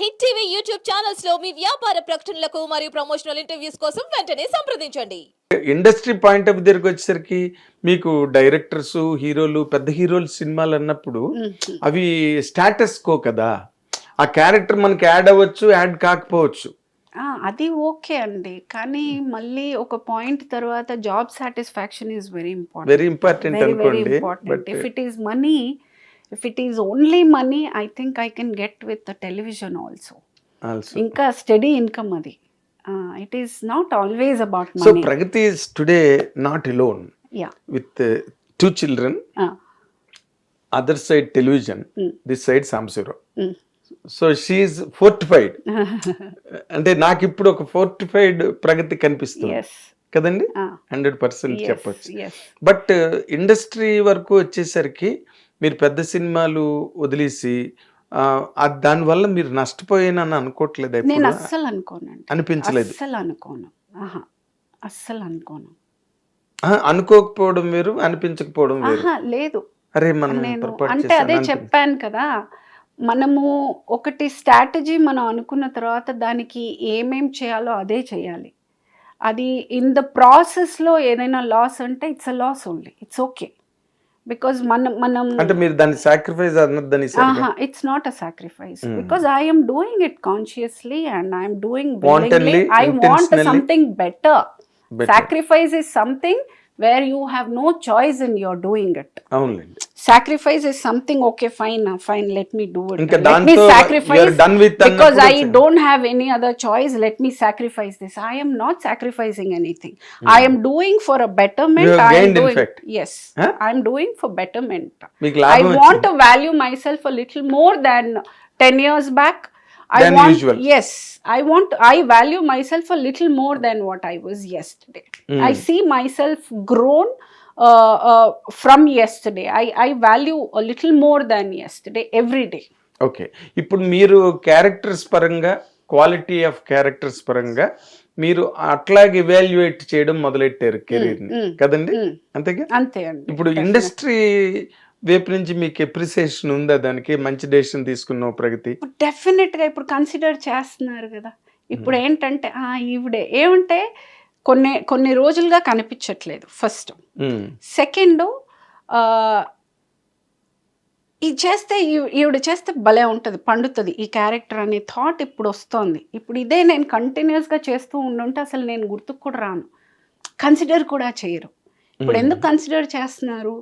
Hit TV YouTube ఛానల్స్లో మీ వ్యాపార ప్రకటనలకు మరియు ప్రమోషనల్ ఇంటర్వ్యూస్ కోసం వెంటనే సంప్రదించండి. ఇండస్ట్రీ పాయింట్ ఆఫ్ దగ్గరికి వచ్చేసరికి మీకు డైరెక్టర్స్ హీరోలు పెద్ద హీరోలు సినిమాలు అన్నప్పుడు అవి స్టాటస్ కో కదా. ఆ క్యారెక్టర్ మనకి యాడ్ అవ్వచ్చు యాడ్ కాకపోవచ్చు. ఆ, అది ఓకే అండి. కానీ మళ్ళీ ఒక పాయింట్ తర్వాత job satisfaction is very important. Very important అనుకోండి if it is money if it is only money I think I can get with television also ఇంకా స్టడీ ఇన్కమ్ అది it is not always about so Pragathi is today not alone yeah with two children other side television. This side సాంసూరో so she fortified అంటే నాకు ఇప్పుడు ఒక fortified Pragathi కనిపిస్తుంది. కదండి? Hundred percent చెప్పొచ్చు. But industry వరకు వచ్చేసరికి మీరు పెద్ద సినిమాలు వదిలేసి దానివల్ల మీరు నష్టపోయానని అనుకోవట్లేదు నేను? అస్సలు అనుకోనండి. అనిపించలేదు. అస్సలు అనుకోను. ఆహా అస్సలు అనుకోను. అనుకోకపోవడం వేరు అనిపించకపోవడం లేదు. అరే మనం అంటే అదే అనుకుని. చెప్పాను కదా మనము ఒకటి స్ట్రాటజీ మనం అనుకున్న తర్వాత దానికి ఏమేం చేయాలో అదే చేయాలి. అది ఇన్ ద ప్రాసెస్లో ఏదైనా లాస్ అంటే it's a loss only. It's okay. Because మనం మనం అంటే మీరు దాన్ని sacrifice అన్నదని it's not a sacrifice. Because I'm doing it consciously and I'm doing I want? Something better Better. Sacrifice is something Where you have no choice in your doing it అవునులేండి sacrifice is something okay fine uh, fine let me do it ఇంకా let me దాంతో sacrifice you're done with because i అన్నప్పుడు don't have any other choice let me sacrifice this i am not sacrificing anything i am doing for a betterment Hmm. You have i am gained, in doing fact. yes Huh? i am doing for betterment మీకు I than 10 years back i Than want usual. yes i want i value myself a little more than what i was yesterday Hmm. i see myself grown uh, uh, from yesterday I, I value a little more than yesterday every day okay ఇప్పుడు మీరు characters పరంగా quality of characters పరంగా మీరు అట్లాగే evaluate చేయడం మొదలెట్టారు కెరీర్ని mm, కదండి mm. అంతేగా అంతే అండి ఇప్పుడు ఇండస్ట్రీ వైపు నుంచి మీకు ఎప్రిసియేషన్ ఉందా? దానికి మంచి డెసిషన్ తీసుకున్నావు ప్రగతి? డెఫినెట్గా ఇప్పుడు కన్సిడర్ చేస్తున్నారు కదా. ఇప్పుడు ఏంటంటే ఆ ఈవిడే ఏమంటే కొన్ని కొన్ని రోజులుగా కనిపించట్లేదు ఫస్ట్ సెకండ్ ఇది చేస్తే ఈవిడ చేస్తే భలే ఉంటుంది పండుతుంది. ఈ క్యారెక్టర్ అనే థాట్ ఇప్పుడు వస్తోంది. ఇప్పుడు ఇదే నేను కంటిన్యూస్గా చేస్తూ ఉండుంటే అసలు నేను గుర్తుకు కూడా రాను. కన్సిడర్ కూడా చేయరు. ఇప్పుడు Hmm. ఎందుకు కన్సిడర్ చేస్తున్నారు?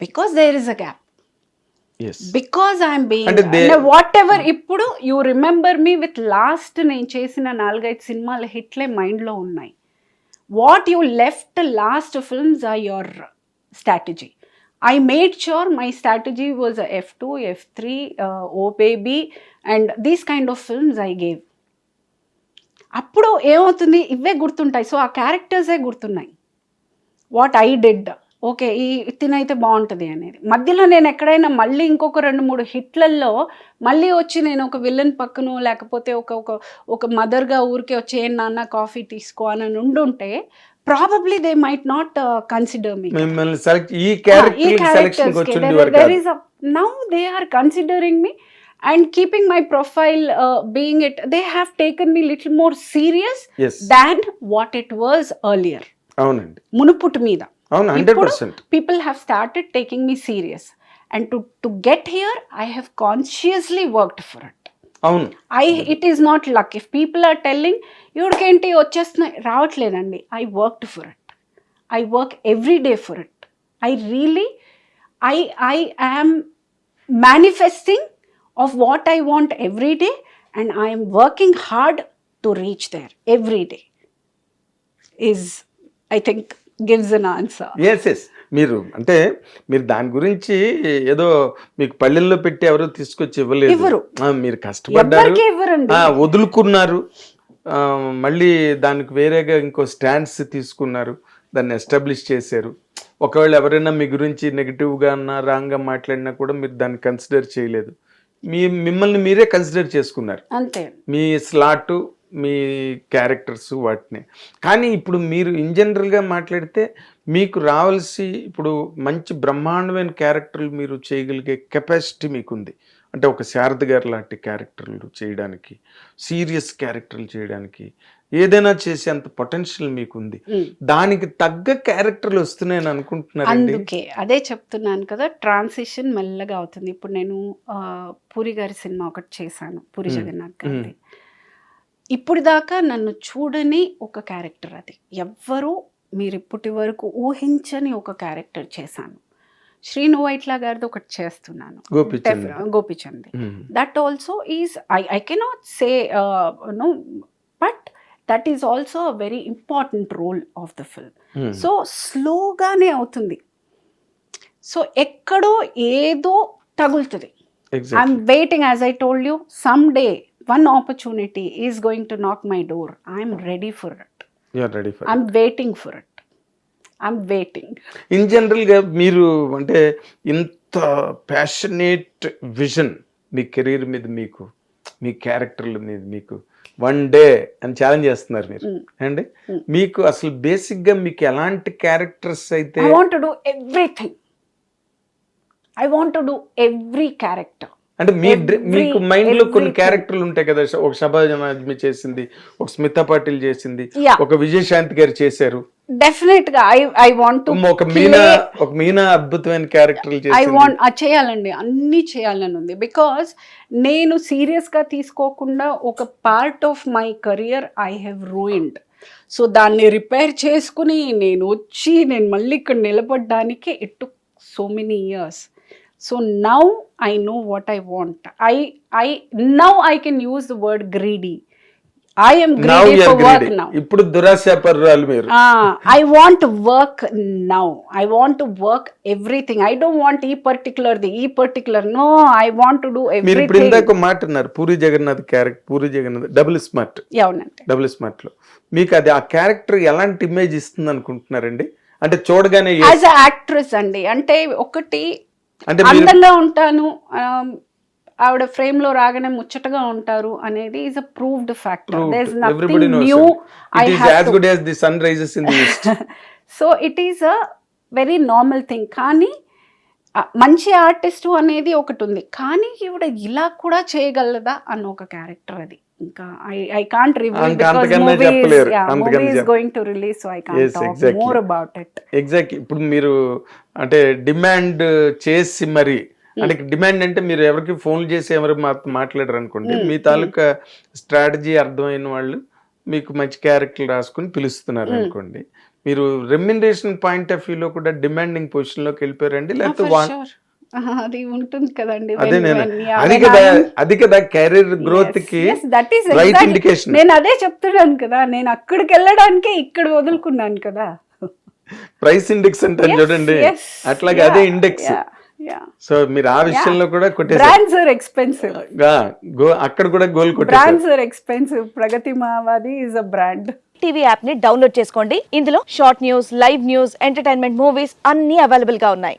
Because there is a gap yes. Because I'm being whatever ఇప్పుడు you remember me with last నేను చేసిన నాలుగైదు సినిమాల హిట్లే మైండ్లో ఉన్నాయి. What you left last films are your strategy I made sure my strategy was F two F three oh baby and these kind of films I gave అప్పుడు ఏమవుతుంది? ఇవే గుర్తుంటాయి. సో ఆ క్యారెక్టర్సే గుర్తున్నాయి? వాట్ ఐ డిడ్ ఓకే ఈ తినైతే బాగుంటుంది అనేది. మధ్యలో నేను ఎక్కడైనా మళ్ళీ ఇంకొక రెండు మూడు హిట్లల్లో మళ్ళీ వచ్చి నేను ఒక విలన్ పక్కన లేకపోతే ఒక ఒక ఒక మదర్గా ఊరికే వచ్చి "ఏ నాన్న కాఫీ తీసుకో అని ఉండుంటే probably they might not consider me మిమ్మల్ని సెలెక్ట్ ఈ character now they are considering me and keeping my profile being it they have taken me little more serious than what it was earlier అవునండి. మునుపుటి మీద. అవును hundred ఇప్పుడు percent people have started taking me serious. And to to get here i have consciously worked for it. అవును i it is not luck. If people are telling ఇవిడికేంటి వచ్చేస్తున్నాయి రావట్లేదండి I worked for it I work every day for it I really I I am manifesting of what I want every day and I'm working hard to reach there every day is I think gives an answer yes yes మీరు అంటే మీరు దాని గురించి ఏదో మీకు పల్లెల్లో పెట్టి ఎవరో తీసుకొచ్చి ఇవ్వలేదు. మీరు కష్టపడ్డారు. వదులుకున్నారు. మళ్ళీ దానికి వేరేగా ఇంకో స్టాండ్స్ తీసుకున్నారు. దాన్ని ఎస్టాబ్లిష్ చేశారు. ఒకవేళ ఎవరైనా మీ గురించి నెగిటివ్గా అన్నా రాంగ్గా మాట్లాడినా కూడా మీరు దాన్ని కన్సిడర్ చేయలేదు. మీ మిమ్మల్ని మీరే కన్సిడర్ చేసుకున్నారు. అంతే. మీ స్లాట్ మీ క్యారెక్టర్స్ వాటిని. కానీ ఇప్పుడు మీరు ఇన్ జనరల్గా మాట్లాడితే మీకు రావాల్సి ఇప్పుడు మంచి బ్రహ్మాండమైన క్యారెక్టర్లు మీరు చేయగలిగే కెపాసిటీ మీకుంది. అంటే ఒక శారద గారు లాంటి క్యారెక్టర్లు చేయడానికి సీరియస్ క్యారెక్టర్లు చేయడానికి ఏదైనా చేసేంత పొటెన్షియల్ మీకు ఉంది Mm. దానికి తగ్గ క్యారెక్టర్లు వస్తున్నాయని అనుకుంటున్నారండి? అందుకే అదే చెప్తున్నాను కదా ట్రాన్సిషన్ మెల్లగా అవుతుంది. ఇప్పుడు నేను పూరి గారి సినిమా ఒకటి చేశాను పూరి. జగన్నాథ్ గారి ఇప్పుడు దాకా నన్ను చూడని ఒక క్యారెక్టర్ అది. ఎవ్వరూ మీరు ఇప్పటి వరకు ఊహించని ఒక క్యారెక్టర్ చేశాను. శ్రీను వైట్లా గారిది ఒకటి చేస్తున్నాను. Gopichand. Is i, I cannot say uh, no but that is also a very important role of the film. Mm. So స్లోగానే అవుతుంది. సో ఎక్కడో ఏదో తగులుతుంది. I'm waiting as I told you some day one opportunity is going to knock my door I'm ready for it You are ready for it. I'm waiting for it I'm waiting in జనరల్గా మీరు అంటే ఇంత passionate vision మీ career మీద మీకు మీ క్యారెక్టర్ల మీద మీకు one day అని challenge చేస్తున్నారు మీరు. Mm. అండి Mm. మీకు అసలు బేసిక్గా మీకు ఎలాంటి క్యారెక్టర్స్ అయితే I want do everything I want do every character అంటే మీ మీకు మైండ్లో కొన్ని. క్యారెక్టర్లు ఉంటాయి కదా ఒక శబాజమాజ్మి చేసింది ఒక స్మితా పాటిల్ చేసింది. ఒక విజయశాంతి గారు చేశారు. డెఫినెట్గా ఐ ఐ వాంట్ టు ఒక మీనా ఒక మీనా అద్భుతమైన క్యారెక్టర్లు ఐ వాంట్ చేయాలండి అన్నీ చేయాలని ఉంది. బికాజ్ నేను సీరియస్గా తీసుకోకుండా ఒక part of my career I have ruined so దాన్ని రిపేర్ చేసుకుని నేను వచ్చి నేను మళ్ళీ ఇక్కడ నిలబడడానికి it took so many years so now I know what I want. I I now I can use the word greedy. ఇప్పుడు దురాశాపరురాలు మీరు. I want work now. I want work everything. I don't want ఈ particular the ఈ particular no I want to do మీరు ఇప్పుడు ఇందాక మాట అన్నారు Puri Jagannadh character Puri Jagannadh double smart. అవునండి. డబుల్ స్మార్ట్లో మీకు అది ఆ క్యారెక్టర్ ఎలాంటి ఇమేజ్ ఇస్తుంది అనుకుంటున్నారండి అంటే చూడగానే. యాజ్ యాక్ట్రెస్ అండి అంటే ఒకటి అంటే అందంగా ఉంటాను ఆవిడ ఫ్రేమ్లో రాగానే ముచ్చటగా ఉంటారు అనేది is a proved factor there is nothing new I as good the sun rises in the east so it is a very normal thing కానీ మంచి ఆర్టిస్ట్ అనేది ఒకటి ఉంది. కానీ ఈవిడ ఇలా కూడా చేయగలదా అన్న ఒక క్యారెక్టర్ అది. ఇంకా I I can't reveal because going to release so I can't talk. More about it exact ఇప్పుడు మీరు అంటే డిమాండ్ చేసి మరి అంటే డిమాండ్ అంటే మీరు ఎవరికి ఫోన్ చేసి ఎవరు మాట్లాడరు అనుకోండి. మీ తాలూకా స్ట్రాటజీ అర్థమైన వాళ్ళు మీకు మంచి క్యారెక్టర్ రాసుకుని పిలుస్తున్నారు అనుకోండి. మీరు రెమ్యునరేషన్ పాయింట్ ఆఫ్ వ్యూలో కూడా డిమాండింగ్ పొజిషన్లోకి వెళ్ళిపోయారండి లేకపోతే వా- అది ఉంటుంది కదండి. అదే నేను అది కదా అది కదా కెరీర్ గ్రోత్కి దట్ ఈస్ రైట్ ఇండికేషన్ నేను అదే చెప్తున్నాను కదా నేను అక్కడికి వెళ్ళడానికే ఇక్కడ వదులుకున్నాను కదా. ప్రైస్ ఇండెక్స్ అంటారు చూడండి. అట్లాగే అదే ఇండెక్స్ సో మీరు ఆ విషయంలో కూడా కొట్టేసారు బ్రాండ్స్ ఆర్ ఎక్స్పెన్సివ్ అక్కడ కూడా gold brands are expensive Pragathi మావాది is a brand TV యాప్ని డౌన్లోడ్ చేసుకోండి. ఇందులో short news live news entertainment movies అన్ని అవైలబుల్గా ఉన్నాయి.